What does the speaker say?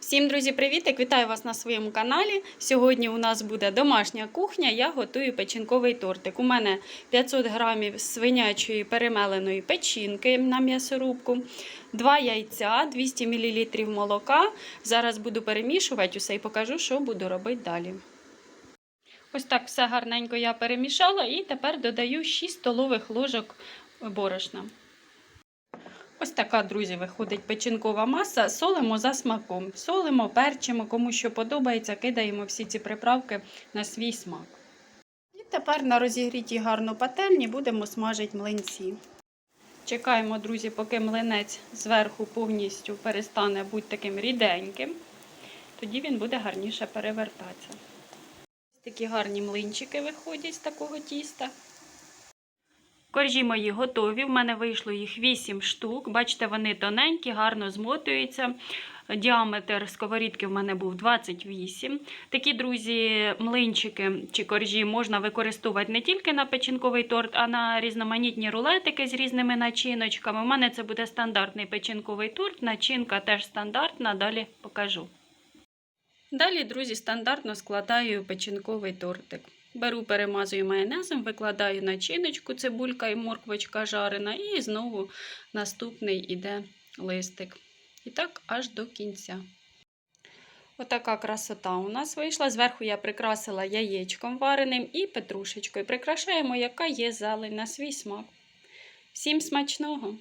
Всім, друзі, привітик! Вітаю вас на своєму каналі. Сьогодні у нас буде домашня кухня. Я готую печінковий тортик. У мене 500 грамів свинячої перемеленої печінки на м'ясорубку, 2 яйця, 200 мл молока. Зараз буду перемішувати усе і покажу, що буду робити далі. Ось так все гарненько я перемішала і тепер додаю 6 столових ложок борошна. Ось така, друзі, виходить печінкова маса. Солимо за смаком. Солимо, перчимо, кому що подобається, кидаємо всі ці приправки на свій смак. І тепер на розігрітій гарно пательні будемо смажити млинці. Чекаємо, друзі, поки млинець зверху повністю перестане бути таким ріденьким. Тоді він буде гарніше перевертатися. Ось такі гарні млинчики виходять з такого тіста. Коржі мої готові. В мене вийшло їх 8 штук. Бачите, вони тоненькі, гарно змотуються. Діаметр сковорідки в мене був 28. Такі, друзі, млинчики чи коржі можна використовувати не тільки на печінковий торт, а на різноманітні рулетики з різними начиночками. У мене це буде стандартний печінковий торт. Начинка теж стандартна, далі покажу. Далі, друзі, стандартно складаю печінковий тортик. Беру, перемазую майонезом, викладаю начиночку, цибулька і морквочка жарена, і знову наступний іде листик. І так аж до кінця. Отака красота у нас вийшла. Зверху я прикрасила яєчком вареним і петрушечкою. Прикрашаємо, яка є зелень на свій смак. Всім смачного!